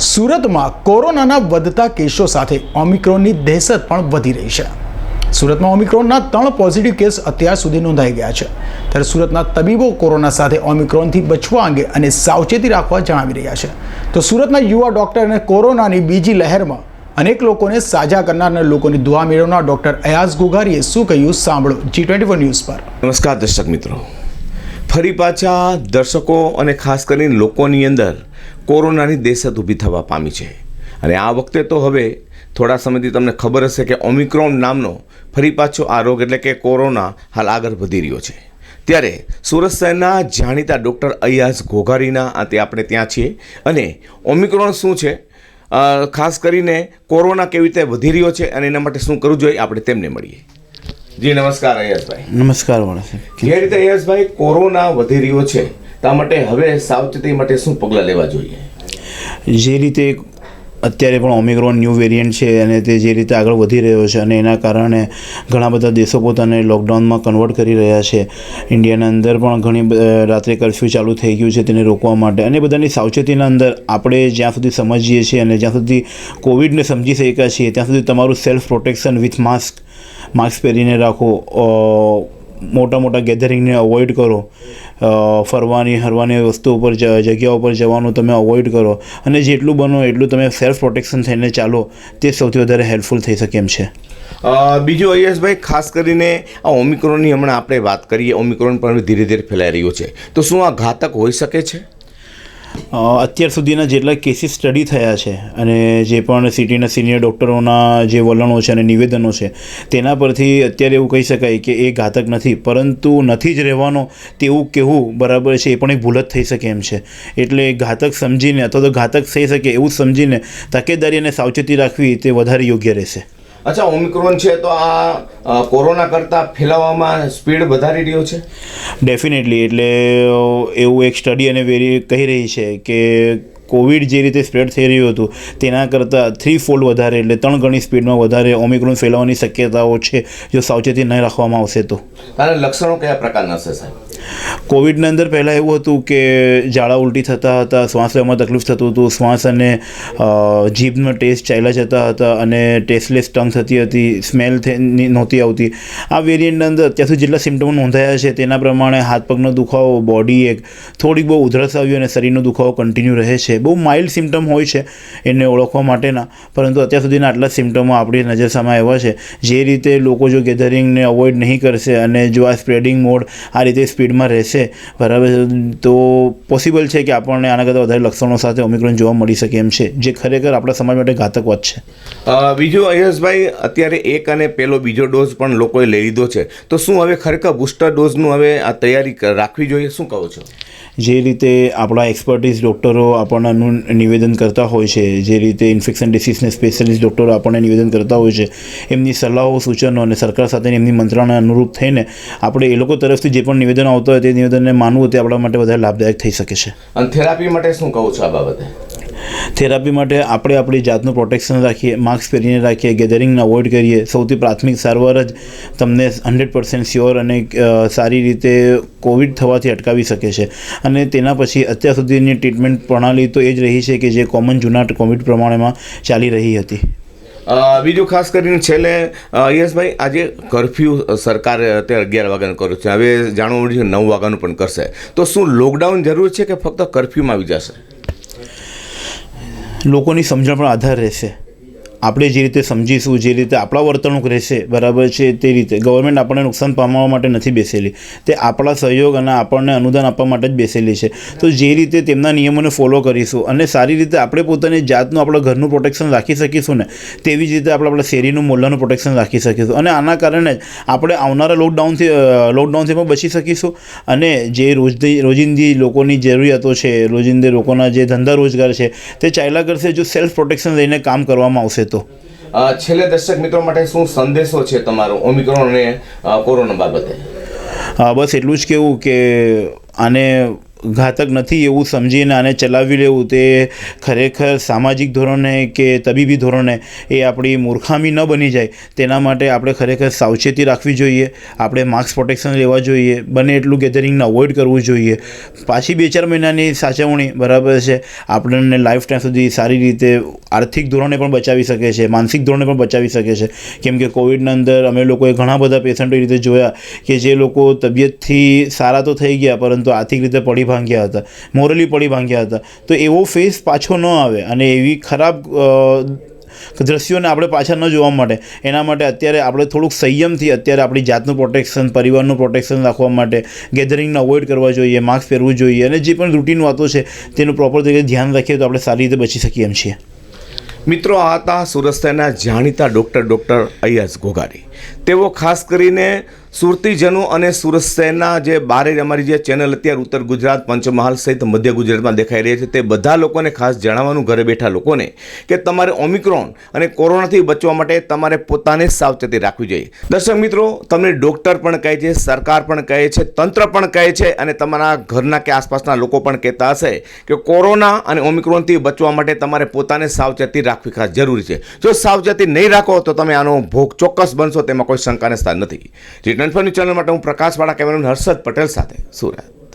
સુરતમાં કોરોનાના વધતા કેસો સાથે ઓમિક્રોનની દહેશત પણ વધી રહી છે. સુરતમાં ઓમિક્રોનના ત્રણ પોઝિટિવ કેસ અત્યાર સુધી નોંધાઈ ગયા છે. ત્યારે સુરતના તબીબો કોરોના સાથે ઓમિક્રોનથી બચવા અંગે અને સાવચેતી રાખવા જણાવી રહ્યા છે. તો સુરતના યુવા ડોક્ટરને કોરોનાની બીજી લહેરમાં અનેક લોકોને સાજા કરનાર અને લોકોની દુઆ મેળવનાર ડોક્ટર અયાઝ ગુગારીએ શું કહ્યું સાંભળો જી ટ્વેન્ટી ન્યૂઝ પર. નમસ્કાર દર્શક મિત્રો. ફરી પાછા દર્શકો અને ખાસ કરીને લોકોની અંદર કોરોનાની દહેશત ઊભી થવા પામી છે. અને આ વખતે તો હવે થોડા સમયથી તમને ખબર હશે કે ઓમિક્રોન નામનો ફરી પાછો આ રોગ એટલે કે કોરોના હાલ આગળ વધી રહ્યો છે. ત્યારે સુરત શહેરના જાણીતા ડૉક્ટર અયાઝ ઘોઘારીના આતે આપણે ત્યાં છીએ અને ઓમિક્રોન શું છે? ખાસ કરીને કોરોના કેવી રીતે વધી રહ્યો છે અને એના માટે શું કરવું જોઈએ? આપણે તેમને મળીએ. જી નમસ્કાર અયસભાઈ નમસ્કાર વણસી જે રીતે યશભાઈ કોરોના વધી રહ્યો છે તા માટે હવે સાવચેતી માટે શું પગલાં લેવા જોઈએ? જે રીતે અત્યારે પણ ઓમિક્રોન ન્યૂ વેરિયન્ટ છે અને તે જે રીતે આગળ વધી રહ્યો છે અને એના કારણે ઘણા બધા દેશો પોતાને લોકડાઉનમાં કન્વર્ટ કરી રહ્યા છે. ઇન્ડિયાના અંદર પણ ઘણી રાત્રે કર્ફ્યુ ચાલુ થઈ ગયું છે તેને રોકવા માટે. અને બધાની સાવચેતીના અંદર આપણે જ્યાં સુધી સમજીએ છીએ અને જ્યાં સુધી કોવિડને સમજી શક્યા છીએ, ત્યાં સુધી તમારું self protection with mask mask પહેરીને રાખો. મોટા મોટા ગેધરિંગને અવોઇડ કરો. ફરવાની, હરવાની વસ્તુ ઉપર જગ્યા ઉપર જવાનું તમે અવોઇડ કરો. અને જેટલું બનો એટલું તમે સેલ્ફ પ્રોટેક્શન થઈને ચાલો. તે સૌથી વધારે હેલ્પફુલ થઈ શકે એમ છે. બીજું અયસભાઈ ખાસ કરીને આ ઓમિક્રોનની હમણાં આપણે વાત કરીએ. ઓમિક્રોન પણ ધીરે ધીરે ફેલાઈ રહ્યો છે. તો શું આ ઘાતક હોઈ શકે છે? અત્યાર સુધીના જેટલા કેસીસ સ્ટડી થયા છે અને જે પણ સિટીના સિનિયર ડૉક્ટરોના જે વલણો છે અને નિવેદનો છે, તેના પરથી અત્યારે એવું કહી શકાય કે એ ઘાતક નથી. પરંતુ નથી જ રહેવાનો તેવું કહેવું બરાબર છે, એ પણ એક ભૂલ જ થઈ શકે એમ છે. એટલે ઘાતક સમજીને અથવા તો ઘાતક થઈ શકે એવું સમજીને તકેદારી અને સાવચેતી રાખવી તે વધારે યોગ્ય રહેશે. અચ્છા ઓમિક્રોન છે તો આ કોરોના કરતાં ફેલાવામાં સ્પીડ વધારી રહ્યો છે? ડેફિનેટલી એટલે એવું એક સ્ટડી અને વેરી કહી રહી છે કે કોવિડ જે રીતે સ્પ્રેડ થઈ રહ્યું હતું તેના કરતાં થ્રી ફોલ્ડ વધારે એટલે ત્રણ ગણી સ્પીડમાં વધારે ઓમિક્રોન ફેલાવાની શક્યતાઓ છે જો સાવચેતી નહીં રાખવામાં આવશે તો. તારા લક્ષણો કયા પ્રકારના હશે સાહેબ? કોવિડની અંદર પહેલાં એવું હતું કે ઝાડા ઉલટી થતા હતા, શ્વાસ લેવામાં તકલીફ થતું હતું, શ્વાસ અને જીભનો ટેસ્ટ ચાલ્યા જતા હતા અને ટેસ્ટલેસ ટંગ થતી હતી, સ્મેલ નહોતી આવતી. આ વેરિયન્ટની અંદર અત્યાર સુધી જેટલા સિમ્ટમો નોંધાયા છે તેના પ્રમાણે હાથ પગનો દુખાવો, બોડી એક થોડીક બહુ ઉધરસ આવી અને શરીરનો દુખાવો કન્ટિન્યુ રહે છે. બહુ માઇલ્ડ સિમ્ટમ હોય છે એને ઓળખવા માટેના, પરંતુ અત્યાર સુધીના આટલા સિમ્ટમો આપણી નજર સામે આવ્યા છે. જે રીતે લોકો જો ગેધરિંગને અવોઇડ નહીં કરશે અને જો આ સ્પ્રેડિંગ મોડ આ રીતે સ્પીડમાં રહેશે. બરાબર તો પોસિબલ છે કે આપણને આના કરતાં વધારે લક્ષણો સાથે ઓમિક્રોન જોવા મળી શકે એમ છે. જે ખરેખર આપણા સમાજ માટે ઘાતક વાત છે બીજું અયશભાઈ અત્યારે એક અને પેલો બીજો ડોઝ પણ લોકોએ લઈ લીધો છે. તો શું હવે ખરેખર બુસ્ટર ડોઝનું હવે આ તૈયારી રાખવી જોઈએ? શું કહો છો? જે રીતે આપણા એક્સપર્ટીઝ ડૉક્ટરો આપણનું નિવેદન કરતા હોય છે જે રીતે ઇન્ફેક્શન ડિસીઝને સ્પેશિયલિસ્ટ ડૉક્ટરો આપણને નિવેદન કરતા હોય છે એમની સલાહો સૂચનો અને સરકાર સાથેની એમની મંત્રણાને અનુરૂપ થઈને આપણે એ લોકો તરફથી જે પણ નિવેદન આવતા હોય તે નિવેદનને માનવું તે આપણા માટે વધારે લાભદાયક થઈ શકે છે. અને થેરાપી માટે શું કહું છો આ બાબતે? થેરાપી માટે આપણે આપણી જાતનું પ્રોટેક્શન રાખીએ માસ્ક પહેરીને રાખીએ ગેધરિંગને અવોઇડ કરીએ. સૌથી પ્રાથમિક સારવાર જ તમને હંડ્રેડ પર્સન્ટ શ્યોર અને સારી રીતે કોવિડ થવાથી અટકાવી શકે છે. અને તેના પછી અત્યાર સુધીની ટ્રીટમેન્ટ પ્રણાલી તો એ જ રહી છે કે જે કોમન જૂના કોવિડ પ્રમાણેમાં ચાલી રહી હતી. બીજું ખાસ કરીને છેલ્લે યશભાઈ, આજે કરફ્યુ સરકારે અત્યારે અગિયાર વાગ્યાનું કર્યું છે. હવે જાણવા મળ્યું છે નવ વાગ્યાનું પણ કરશે. તો શું લોકડાઉન જરૂર છે કે ફક્ત કરફ્યુમાં આવી જશે? લોકોની સમજણ પર આધાર રહેશે. આપણે જે રીતે સમજીશું, જે રીતે આપણા વર્તણૂક રહેશે, બરાબર છે, તે રીતે ગવર્મેન્ટ આપણને નુકસાન પામવા માટે નથી બેસેલી. તે આપણા સહયોગ અને આપણને અનુદાન આપવા માટે જ બેસેલી છે. તો જે રીતે તેમના નિયમોને ફોલો કરીશું અને સારી રીતે આપણે પોતાની જાતનું આપણા ઘરનું પ્રોટેક્શન રાખી શકીશું ને, તેવી જ રીતે આપણે આપણા શેરીનું, મોલ્લાનું પ્રોટેક્શન રાખી શકીશું. અને આના કારણે જ આપણે આવનારા લોકડાઉનથી લોકડાઉનથી પણ બચી શકીશું અને જે રોજદી રોજિંદી લોકોની જરૂરિયાતો છે, રોજિંદી લોકોના જે ધંધા રોજગાર છે, તે ચાલ્યા કરશે જો સેલ્ફ પ્રોટેક્શન લઈને કામ કરવામાં આવશે તો. છેલ્લે દર્શક મિત્રો માટે શું સંદેશો છે તમારો ઓમિક્રોન અને કોરોના બાબતે? બસ એટલું જ કહેવું કે આને ઘાતક નથી એવું સમજીને આને ચલાવી લેવું તે ખરેખર સામાજિક ધોરણે કે તબીબી ધોરણે એ આપણી મૂર્ખામી ન બની જાય. તેના માટે આપણે ખરેખર સાવચેતી રાખવી જોઈએ. આપણે માસ્ક પ્રોટેક્શન લેવા જોઈએ. બને એટલું ગેધરિંગને અવોઇડ કરવું જોઈએ. પાછી બે ચાર મહિનાની સાચવણી બરાબર છે. આપણને લાઈફ ટાઈમ સુધી સારી રીતે આર્થિક ધોરણે પણ બચાવી શકે છે. માનસિક ધોરણે પણ બચાવી શકે છે. કેમ કે કોવિડના અંદર અમે લોકોએ ઘણા બધા પેશન્ટો એ રીતે જોયા કે જે લોકો તબિયતથી સારા તો થઈ ગયા, પરંતુ આર્થિક રીતે પડી ભાંગ્યા હતા, મોરલી પડી ભાંગ્યા હતા. તો એવો ફેસ પાછો ન આવે અને એવી ખરાબ દ્રશ્યોને આપણે પાછા ન જોવા માટે. એના માટે અત્યારે આપણે થોડુંક સંયમથી અત્યારે આપણી જાતનું પ્રોટેક્શન પરિવારનું પ્રોટેક્શન રાખવા માટે ગેધરિંગને અવોઇડ કરવા જોઈએ માસ્ક પહેરવું જોઈએ અને જે પણ રૂટીન વાતો છે તેનું પ્રોપર રીતે ધ્યાન રાખીએ તો આપણે સારી રીતે બચી શકીએ એમ છીએ. મિત્રો, આ હતા સુરત જાણીતા ડૉક્ટર ડૉક્ટર અયાસ ઘોઘારી. તેઓ ખાસ કરીને સુરતીજનો અને સુરત સેના જે બારે અમારી જે ચેનલ અત્યારે ઉત્તર ગુજરાત, પંચમહાલ સહિત મધ્ય ગુજરાતમાં દેખાઈ રહી છે. તે બધા લોકોને ખાસ જણાવવાનું ઘરે બેઠા લોકોને કે તમારે ઓમિક્રોન અને કોરોનાથી બચવા માટે તમારે પોતાને સાવચેતી રાખવી જોઈએ. દર્શક મિત્રો, તમને ડૉક્ટર પણ કહે છે, સરકાર પણ કહે છે, તંત્ર પણ કહે છે અને તમારા ઘરના કે આસપાસના લોકો પણ કહેતા હશે કે કોરોના અને ઓમિક્રોનથી બચવા માટે તમારે પોતાને સાવચેતી રાખવી ખાસ જરૂરી છે. જો સાવચેતી નહીં રાખો તો તમે આનો ભોગ ચોક્કસ બનશો તેમાં કોઈ શંકાને સ્થાન નથી. જી ટ્વેન્ટી ચેનલ માટે હું પ્રકાશવાળા કેમેરામેન હર્ષદ પટેલ સાથે સુરત.